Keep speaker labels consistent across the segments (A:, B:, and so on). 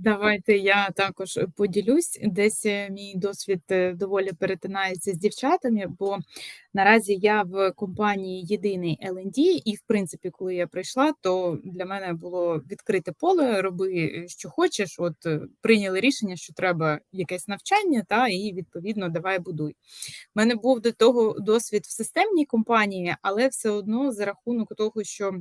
A: Давайте я також поділюсь. Десь е, мій досвід е, доволі перетинається з дівчатами, бо наразі я в компанії єдиний L&D, і в принципі, коли я прийшла, то для мене було відкрите поле, роби е, що хочеш. От е, прийняли рішення, що треба якесь навчання, та і відповідно давай будуй. У мене був до того досвід в системній компанії, але все одно за рахунок того, що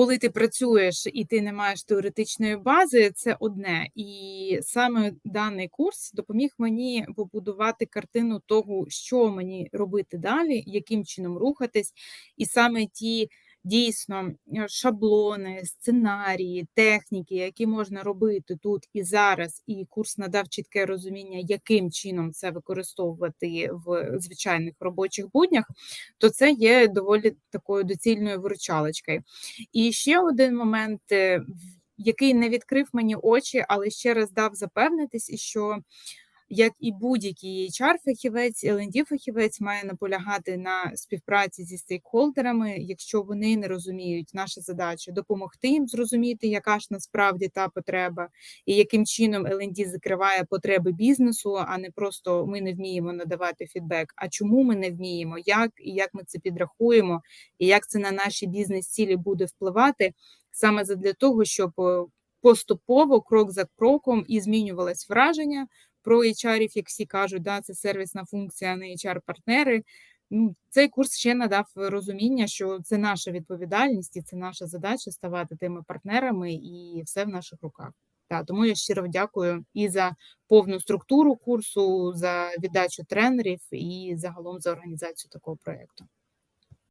A: коли ти працюєш і ти не маєш теоретичної бази, це одне. І саме даний курс допоміг мені побудувати картину того, що мені робити далі, яким чином рухатись, і саме ті дійсно е, шаблони, сценарії, техніки, які можна робити тут і зараз, і курс надав чітке розуміння, яким чином це використовувати в звичайних робочих буднях, то це є доволі такою доцільною виручалочкою. І ще один момент. е, Який не відкрив мені очі, але ще раз дав запевнитись, що як і будь-який HR-фахівець, L&D-фахівець має наполягати на співпраці зі стейкхолдерами, якщо вони не розуміють, наша задача допомогти їм зрозуміти, яка ж насправді та потреба, і яким чином L&D закриває потреби бізнесу, а не просто ми не вміємо надавати фідбек. А чому ми не вміємо, як і як ми це підрахуємо, і як це на наші бізнес-цілі буде впливати? Саме для того, щоб е, поступово, крок за кроком, і змінювалось враження про HR, як всі кажуть, да, це сервісна функція, а не HR-партнери. Ну, Цей курс ще надав розуміння, що це наша відповідальність і це наша задача ставати тими партнерами, і все в наших руках. Так, тому я щиро дякую і за повну структуру курсу, за віддачу тренерів, і загалом за організацію такого проєкту.